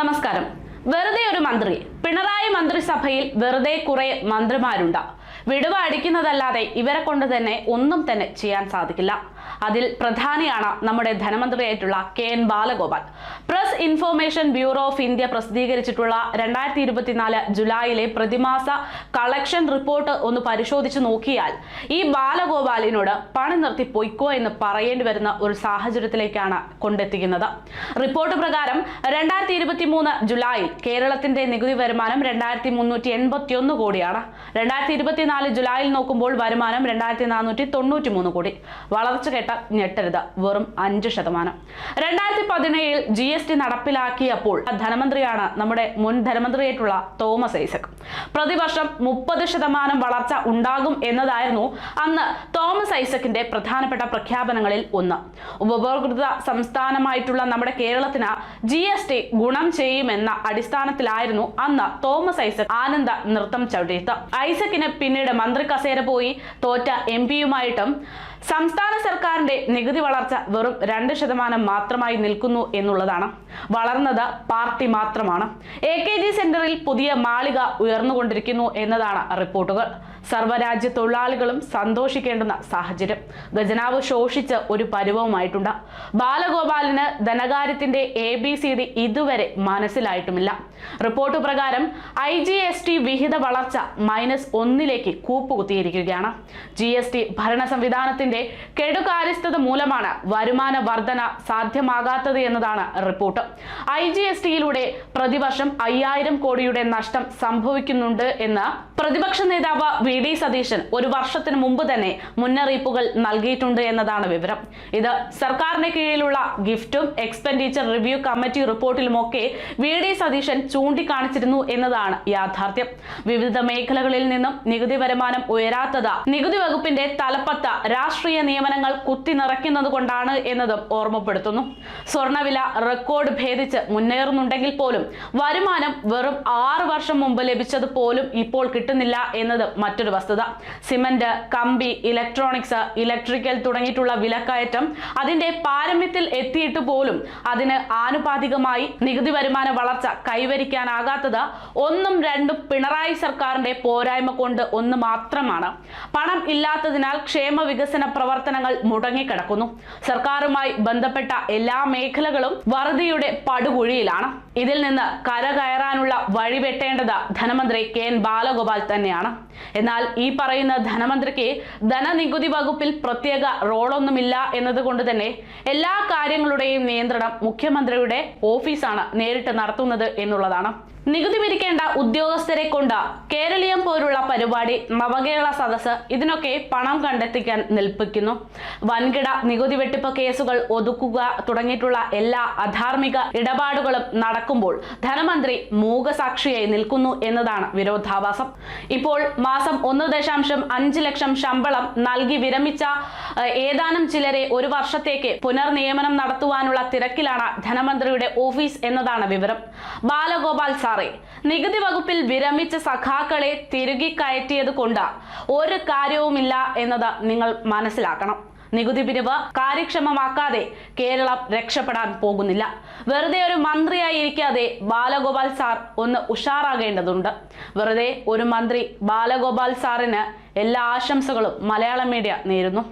നമസ്കാരം. വെറുതെ ഒരു മന്ത്രി. പിണറായി മന്ത്രിസഭയിൽ വെറുതെ കുറെ മന്ത്രിമാരുണ്ട്. വിടുവ അടിക്കുന്നതല്ലാതെ ഇവരെ കൊണ്ട് തന്നെ ഒന്നും തന്നെ ചെയ്യാൻ സാധിക്കില്ല. അതിൽ പ്രധാനിയാണ് നമ്മുടെ ധനമന്ത്രിയായിട്ടുള്ള K N Balagopal. Press information bureau of India പ്രസിദ്ധീകരിച്ചിട്ടുള്ള രണ്ടായിരത്തി ഇരുപത്തിനാല് ജൂലൈയിലെ പ്രതിമാസ കളക്ഷൻ റിപ്പോർട്ട് ഒന്ന് പരിശോധിച്ചു നോക്കിയാൽ ഈ ബാലഗോപാലിനോട് പണി നിർത്തി പൊയ്ക്കോ എന്ന് പറയേണ്ടി വരുന്ന ഒരു സാഹചര്യത്തിലേക്കാണ് കൊണ്ടെത്തിക്കുന്നത്. റിപ്പോർട്ട് പ്രകാരം രണ്ടായിരത്തി ഇരുപത്തി മൂന്ന് ജൂലൈയിൽ കേരളത്തിന്റെ നികുതി വരുമാനം രണ്ടായിരത്തി മുന്നൂറ്റി എൺപത്തി ഒന്ന് കോടിയാണ്. രണ്ടായിരത്തി ഇരുപത്തിനാല് ജൂലൈയിൽ നോക്കുമ്പോൾ വരുമാനം രണ്ടായിരത്തി നാനൂറ്റി തൊണ്ണൂറ്റി മൂന്ന് കോടി. വളർച്ച കേട്ട ഞെട്ടരുത്. വെറും അഞ്ച് ശതമാനം. രണ്ടായിരത്തി പതിനേഴിൽ ജി എസ് ടി നടപ്പിലാക്കിയപ്പോൾ ധനമന്ത്രിയാണ് നമ്മുടെ മുൻ ധനമന്ത്രിയായിട്ടുള്ള തോമസ് ഐസക്. പ്രതിവർഷം മുപ്പത് ശതമാനം വളർച്ച ഉണ്ടാകും എന്നതായിരുന്നു അന്ന് തോമസ് ഐസക്കിന്റെ പ്രധാനപ്പെട്ട പ്രഖ്യാപനങ്ങളിൽ ഒന്ന്. ഉപഭോക്തൃ സംസ്ഥാനമായിട്ടുള്ള നമ്മുടെ കേരളത്തിന് ജി എസ് ടി ഗുണം ചെയ്യുമെന്ന അടിസ്ഥാനത്തിലായിരുന്നു അന്ന് തോമസ് ഐസക് ആനന്ദ നൃത്തം ചവിട്ടിയത്. ഐസക്കിന് പിന്നീട് മന്ത്രി കസേര പോയി തോറ്റ എം പിയുമായിട്ടും സംസ്ഥാന സർക്കാരിന്റെ നികുതി വളർച്ച വെറും രണ്ട് ശതമാനം മാത്രമായി നിൽക്കുന്നു എന്നുള്ളതാണ്. വളർന്നത് പാർട്ടി മാത്രമാണ്. എ കെ ജി സെന്ററിൽ പുതിയ മാളിക ഉയർന്നുകൊണ്ടിരിക്കുന്നു എന്നതാണ് റിപ്പോർട്ടുകൾ. സർവരാജ്യ തൊഴിലാളികളും സന്തോഷിക്കേണ്ടുന്ന സാഹചര്യം. ഖജനാവ് ശോഷിച്ച് ഒരു പരുവവുമായിട്ടുണ്ട്. ബാലഗോപാലിന് ധനകാര്യത്തിന്റെ എ ബി സി ഡി ഇതുവരെ മനസ്സിലായിട്ടുമില്ല. റിപ്പോർട്ട് പ്രകാരം ഐ ജി എസ് ടി വിഹിത വളർച്ച മൈനസ് ഒന്നിലേക്ക് കൂപ്പുകുത്തിയിരിക്കുകയാണ്. ജി എസ് ടി ഭരണ സംവിധാനത്തിന്റെ കെടുകാര്യസ്ഥത മൂലമാണ് വരുമാന വർധന സാധ്യമാകാത്തത് എന്നതാണ് റിപ്പോർട്ട്. ഐ ജി എസ് ടിയിലൂടെ പ്രതിവർഷം അയ്യായിരം കോടിയുടെ നഷ്ടം സംഭവിക്കുന്നുണ്ട് എന്ന് പ്രതിപക്ഷ നേതാവ് വി ഡി സതീശൻ ഒരു വർഷത്തിന് മുമ്പ് തന്നെ മുന്നറിയിപ്പുകൾ നൽകിയിട്ടുണ്ട് എന്നതാണ് വിവരം. ഇത് സർക്കാരിന് കീഴിലുള്ള ഗിഫ്റ്റും എക്സ്പെൻഡിച്ചർ റിവ്യൂ കമ്മിറ്റി റിപ്പോർട്ടിലുമൊക്കെ വി ഡി സതീശൻ ചൂണ്ടിക്കാണിച്ചിരുന്നു എന്നതാണ് യാഥാർത്ഥ്യം. വിവിധ മേഖലകളിൽ നിന്നും നികുതി വരുമാനം ഉയരാത്തത് നികുതി വകുപ്പിന്റെ തലപ്പത്ത രാഷ്ട്രീയ നിയമനങ്ങൾ കുത്തി നിറയ്ക്കുന്നത് കൊണ്ടാണ് എന്നതും ഓർമ്മപ്പെടുത്തുന്നു. സ്വർണവില റെക്കോർഡ് ഭേദിച്ച് മുന്നേറുന്നുണ്ടെങ്കിൽ പോലും വരുമാനം വെറും ആറ് വർഷം മുമ്പ് ലഭിച്ചത് പോലും ഇപ്പോൾ കിട്ടുന്നില്ല എന്നത് മറ്റൊരു വസ്തുത. സിമന്റ് കമ്പി ഇലക്ട്രോണിക്സ് ഇലക്ട്രിക്കൽ തുടങ്ങിയിട്ടുള്ള വിലക്കയറ്റം അതിന്റെ പാരമ്യത്തിൽ എത്തിയിട്ട് പോലും അതിന് ആനുപാതികമായി നികുതി വരുമാന വളർച്ച കൈവരിക്കാനാകാത്തത് ഒന്നും രണ്ടും പിണറായി സർക്കാരിന്റെ പോരായ്മ കൊണ്ട് ഒന്ന് മാത്രമാണ്. പണം ഇല്ലാത്തതിനാൽ ക്ഷേമ വികസന പ്രവർത്തനങ്ങൾ മുടങ്ങിക്കിടക്കുന്നു. സർക്കാരുമായി ബന്ധപ്പെട്ട എല്ലാ മേഖലകളും വറുതിയുടെ പടുകുഴിയിലാണ്. ഇതിൽ നിന്ന് കരകയറാനുള്ള വഴി വെട്ടേണ്ടത് ധനമന്ത്രി കെ എൻ ബാലഗോപാൽ തന്നെയാണ്. എന്നാൽ ഈ പറയുന്ന ധനമന്ത്രിക്ക് ധനനികുതി വകുപ്പിൽ പ്രത്യേക റോളൊന്നുമില്ല എന്നതുകൊണ്ട് തന്നെ എല്ലാ കാര്യങ്ങളുടെയും നിയന്ത്രണം മുഖ്യമന്ത്രിയുടെ ഓഫീസാണ് നേരിട്ട് നടത്തുന്നത് എന്നുള്ളതാണ്. നികുതി പിരിക്കേണ്ട ഉദ്യോഗസ്ഥരെ കൊണ്ട് കേരളീയം പോലുള്ള പരിപാടി നവകേരള സദസ് ഇതിനൊക്കെ പണം കണ്ടെത്തിക്കാൻ നിൽപ്പിക്കുന്നു. വൻകിട നികുതി വെട്ടിപ്പ് കേസുകൾ ഒതുക്കുക തുടങ്ങിയിട്ടുള്ള എല്ലാ അധാർമിക ഇടപാടുകളും നടക്കുമ്പോൾ ധനമന്ത്രി മൂകസാക്ഷിയായി നിൽക്കുന്നു എന്നതാണ് വിരോധാഭാസം. ഇപ്പോൾ മാസം ഒന്ന് ദശാംശം അഞ്ച് ലക്ഷം ശമ്പളം നൽകി വിരമിച്ച ഏതാനും ചിലരെ ഒരു വർഷത്തേക്ക് പുനർനിയമനം നടത്തുവാനുള്ള തിരക്കിലാണ് ധനമന്ത്രിയുടെ ഓഫീസ് എന്നതാണ് വിവരം. ബാലഗോപാൽ സാറേ നികുതി വകുപ്പിൽ വിരമിച്ച സഖാക്കളെ തിരുകി കയറ്റിയത് കൊണ്ട്. ഒരു കാര്യവുമില്ല എന്നത് നിങ്ങൾ മനസ്സിലാക്കണം. നികുതി പിരിവ് കാര്യക്ഷമമാക്കാതെ കേരളം രക്ഷപ്പെടാൻ പോകുന്നില്ല. വെറുതെ ഒരു മന്ത്രിയായി ഇരിക്കാതെ ബാലഗോപാൽ സാർ ഒന്ന് ഉഷാറാകേണ്ടതുണ്ട്. വെറുതെ ഒരു മന്ത്രി ബാലഗോപാൽ സാറിന് എല്ലാ ആശംസകളും മലയാളം മീഡിയ നേരുന്നു.